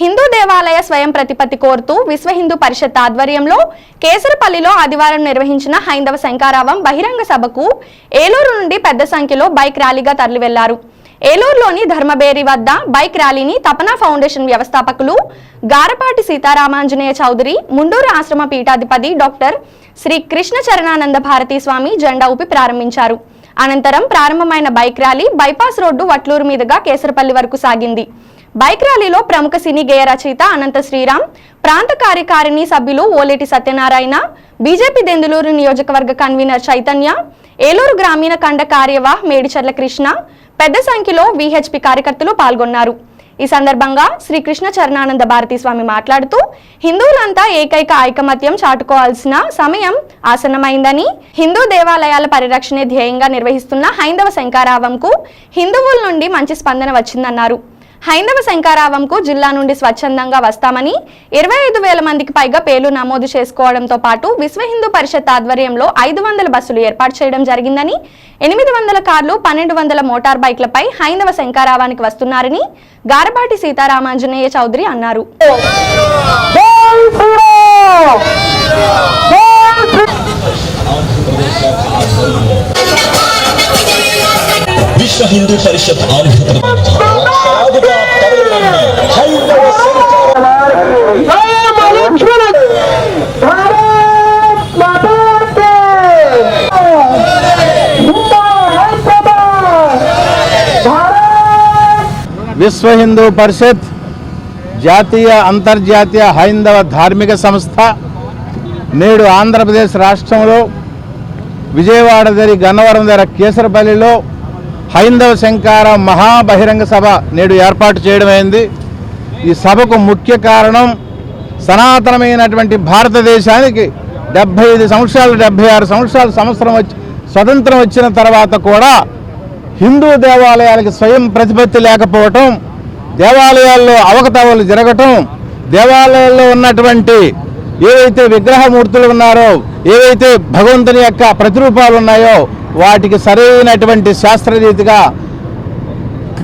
హిందూ దేవాలయ స్వయం ప్రతిపత్తి కోరుతూ విశ్వ హిందూ పరిషత్ ఆధ్వర్యంలో కేసరపల్లిలో ఆదివారం నిర్వహించిన హైందవ శంకారావం బహిరంగ సభకు ఏలూరు నుండి పెద్ద సంఖ్యలో బైక్ ర్యాలీగా తరలివెళ్ళారు. ఏలూరులోని ధర్మబేరి వద్ద బైక్ ర్యాలీని తపనా ఫౌండేషన్ వ్యవస్థాపకులు గారపాటి సీతారామాంజనేయ చౌదరి ముండూరు ఆశ్రమ పీఠాధిపతి డాక్టర్ శ్రీ కృష్ణ చరణానంద భారతీ స్వామి జెండా ఊపి ప్రారంభించారు. అనంతరం ప్రారంభమైన bike rally bypass road Vatluru మీదుగా కేసరపల్లి వరకు సాగింది. బైక్ ర్యాలీలో ప్రముఖ సినీ గేయ రచయిత అనంత శ్రీరామ్ ప్రాంత కార్యకారిణి సభ్యులు ఓలేటి సత్యనారాయణ బీజేపీ దెందులూరు నియోజకవర్గ కన్వీనర్ చైతన్య ఏలూరు గ్రామీణ ఖండ కార్యవాహ్ మేడిచర్ల కృష్ణ పెద్ద సంఖ్యలో విహెచ్పి కార్యకర్తలు పాల్గొన్నారు. ఈ సందర్భంగా శ్రీకృష్ణ చరణానంద భారతీ స్వామి మాట్లాడుతూ హిందువులంతా ఏకైక ఐకమత్యం చాటుకోవాల్సిన సమయం ఆసన్నమైందని హిందూ దేవాలయాల పరిరక్షణే ధ్యేయంగా నిర్వహిస్తున్న హైందవ శంకారావంకు హిందువుల నుండి మంచి స్పందన వచ్చిందన్నారు. హైందవ శంకారావంకు జిల్లా నుండి స్వచ్ఛందంగా వస్తామని ఇరవై ఐదు వేల మందికి పైగా పేర్లు నమోదు చేసుకోవడంతో పాటు విశ్వ హిందూ పరిషత్ ఆధ్వర్యంలో ఐదు వందల బస్సులు ఏర్పాటు చేయడం జరిగిందని ఎనిమిది వందల కార్లు పన్నెండు వందల మోటార్ బైక్లపై హైందవ శంకారావానికి వస్తున్నారని గారపాటి సీతారామాంజనేయ చౌదరి అన్నారు. విశ్వ హిందూ పరిషత్ ఆవిర్భావం హైందవ విశ్వ హిందూ పరిషత్ జాతీయ అంతర్జాతీయ హైందవ ధార్మిక సంస్థ నేడు ఆంధ్రప్రదేశ్ రాష్ట్రంలో విజయవాడ దగ్గర గన్నవరం దగ్గర కేసరపల్లిలో హైందవ శంకార మహాబహిరంగ సభ నేడు ఏర్పాటు చేయడమైంది. ఈ సభకు ముఖ్య కారణం సనాతనమైనటువంటి భారతదేశానికి డెబ్భై ఐదు సంవత్సరాలు డెబ్భై ఆరు సంవత్సరాలు సంవత్సరం వచ్చి స్వతంత్రం వచ్చిన తర్వాత కూడా హిందూ దేవాలయాలకి స్వయం ప్రతిపత్తి లేకపోవటం దేవాలయాల్లో అవకతవలు జరగటం దేవాలయాల్లో ఉన్నటువంటి ఏవైతే విగ్రహమూర్తులు ఉన్నారో ఏవైతే భగవంతుని యొక్క ప్రతిరూపాలు ఉన్నాయో వాటికి సరైనటువంటి శాస్త్రరీతిగా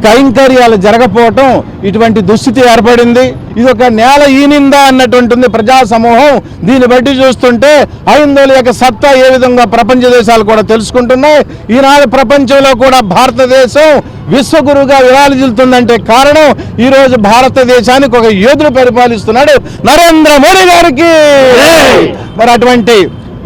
కైంకర్యాలు జరగపోవటం ఇటువంటి దుస్థితి ఏర్పడింది. ఇది ఒక నేల ఈనిందా అన్నటువంటిది ప్రజా సమూహం. దీన్ని బట్టి చూస్తుంటే హైందవుల యొక్క సత్తా ఏ విధంగా ప్రపంచ దేశాలు కూడా తెలుసుకుంటున్నాయి. ఈనాడు ప్రపంచంలో కూడా భారతదేశం విశ్వగురుగా విరాళిల్లుతుందంటే కారణం ఈరోజు భారతదేశానికి ఒక యోధుడు పరిపాలిస్తున్నాడు నరేంద్ర మోడీ గారికి. మరి అటువంటి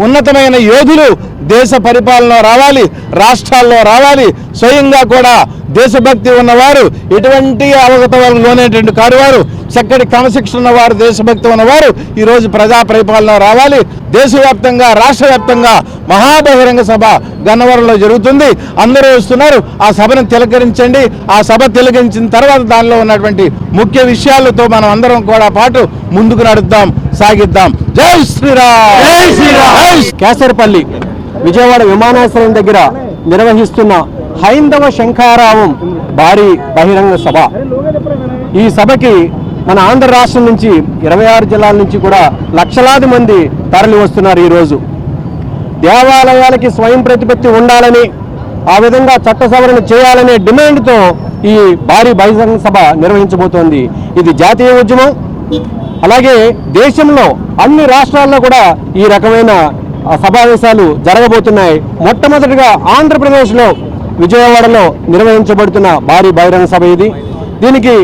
ఉన్నతమైన యోధులు దేశ పరిపాలన రావాలి రాష్ట్రాల్లో రావాలి. స్వయంగా కూడా దేశభక్తి ఉన్నవారు ఎటువంటి అవగతవాలకు లోనేటువంటి కారువారు చక్కటి క్రమశిక్షణ ఉన్నవారు దేశభక్తి ఉన్నవారు ఈరోజు ప్రజా పరిపాలన రావాలి. దేశవ్యాప్తంగా రాష్ట్ర వ్యాప్తంగా మహాబహిరంగ సభ గన్నవరంలో జరుగుతుంది. అందరూ వస్తున్నారు. ఆ సభను తిలకరించండి. ఆ సభ తిలకరించిన తర్వాత దానిలో ఉన్నటువంటి ముఖ్య విషయాలతో మనం అందరం కూడా పాటు ముందుకు నడుద్దాం సాగిద్దాం. జై శ్రీరామ్! జై శ్రీరామ్! కేసరపల్లి. విజయవాడ విమానాశ్రయం దగ్గర నిర్వహిస్తున్న హైందవ శంఖారావం భారీ బహిరంగ సభ. ఈ సభకి మన ఆంధ్ర రాష్ట్రం నుంచి ఇరవై ఆరు జిల్లాల నుంచి కూడా లక్షలాది మంది తరలి వస్తున్నారు ఈరోజు. దేవాలయాలకి స్వయం ప్రతిపత్తి ఉండాలని ఆ విధంగా చట్ట సవరణ చేయాలనే డిమాండ్తో ఈ భారీ బహిరంగ సభ నిర్వహించబోతోంది. ఇది జాతీయ ఉద్యమం. అలాగే దేశంలో అన్ని రాష్ట్రాల్లో కూడా ఈ రకమైన సమావేశాలు జరగబోతున్నాయి. మొట్టమొదటిగా ఆంధ్రప్రదేశ్లో విజయవాడలో నిర్వహించబడుతున్న భారీ బహిరంగ సభ ఇది. దీనికి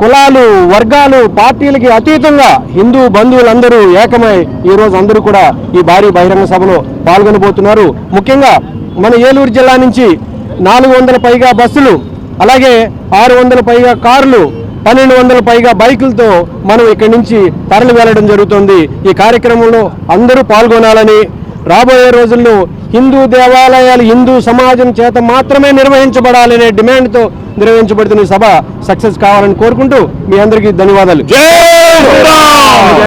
కులాలు వర్గాలు పార్టీలకి అతీతంగా హిందూ బంధువులందరూ ఏకమై ఈ రోజు అందరూ కూడా ఈ భారీ బహిరంగ సభలో పాల్గొనబోతున్నారు. ముఖ్యంగా మన ఏలూరు జిల్లా నుంచి నాలుగు వందల పైగా బస్సులు అలాగే ఆరు వందల పైగా కార్లు పన్నెండు వందల పైగా బైకులతో మనం ఇక్కడి నుంచి తరలి వెళ్ళడం జరుగుతుంది. ఈ కార్యక్రమంలో అందరూ పాల్గొనాలని రాబోయే రోజుల్లో హిందూ దేవాలయాలు హిందూ సమాజం చేత మాత్రమే నిర్వహించబడాలనే డిమాండ్తో నిర్వహించబడుతున్న సభ సక్సెస్ కావాలని కోరుకుంటూ మీ అందరికీ ధన్యవాదాలు. జై